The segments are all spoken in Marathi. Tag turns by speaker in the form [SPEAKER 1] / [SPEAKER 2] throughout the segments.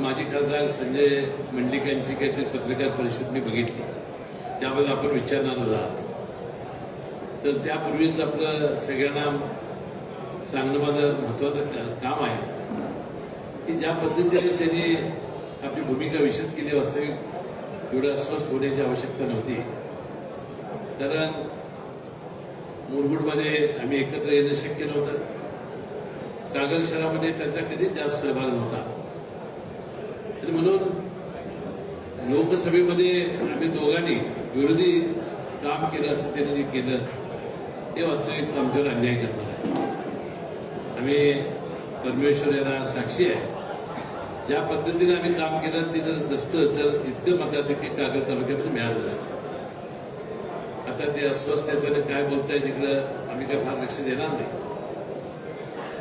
[SPEAKER 1] माजी खासदार संजय मंडलिक यांची काहीतरी पत्रकार परिषद मी बघितली. त्याबद्दल आपण विचारणारच आहात. तर त्यापूर्वीच आपलं सगळ्यांना सांगणं माझं महत्वाचं काम आहे. की ज्या पद्धतीने त्यांनी आपली भूमिका विशद केली वास्तविक एवढं अस्वस्थ होण्याची आवश्यकता नव्हती. कारण मुरगुडमध्ये आम्ही एकत्र येणं शक्य नव्हतं. कागल शहरामध्ये त्यांचा कधीच जास्त सहभाग नव्हता. आणि म्हणून लोकसभेमध्ये आम्ही दोघांनी विरोधी काम केलं असं त्यांनी जे केलं ते वास्तविक आमच्यावर अन्याय करणार आहे. आम्ही परमेश्वर याला साक्षी आहे. ज्या पद्धतीने आम्ही काम केलं ते जर नसतं तर इतकं मताधिक्य कागद तालुक्यामध्ये मिळालं नसतं. आता ते अस्वस्थ आहेत काय बोलताय तिकडं आम्ही काय फार लक्ष देणार नाही.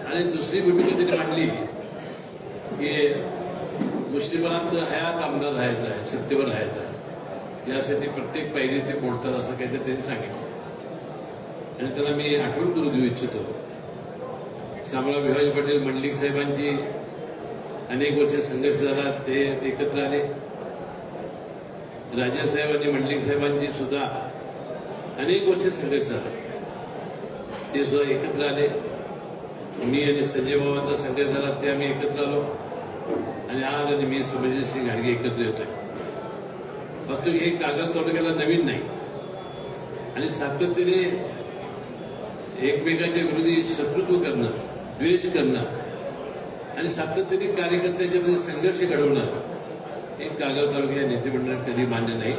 [SPEAKER 1] आणि दुसरी भूमिका त्यांनी मांडली की मुस्लिमांत हयात आमदार राहायचं आहे सत्तेवर राहायचं आहे. यासाठी प्रत्येक पायरी ते बोलतात असं काहीतरी त्यांनी सांगितलं. आणि त्यांना मी आठवण करू देऊ इच्छितो. श्यामराव भिवाजी पाटील मंडलिक साहेबांची अनेक वर्ष संघर्ष झाला ते एकत्र आले. राजासाहेब आणि मंडलिक साहेबांची सुद्धा अनेक वर्ष संघर्ष झाला. ते सुद्धा एकत्र आले. मी आणि संजय बाबांचा संघर्ष झाला ते आम्ही एकत्र आलो. आणि आज आणि मी समजसिंग घाडगे एकत्र येतोय. वास्तविक हे कागद तोडक्याला नवीन नाही. आणि सातत्याने एकमेकांच्या विरोधी शत्रुत्व करणं द्वेष करणं आणि सातत्याने कार्यकर्त्यांच्यामध्ये संघर्ष घडवणं हे कागद तालुक्या या मंडळात कधी मान्य नाही.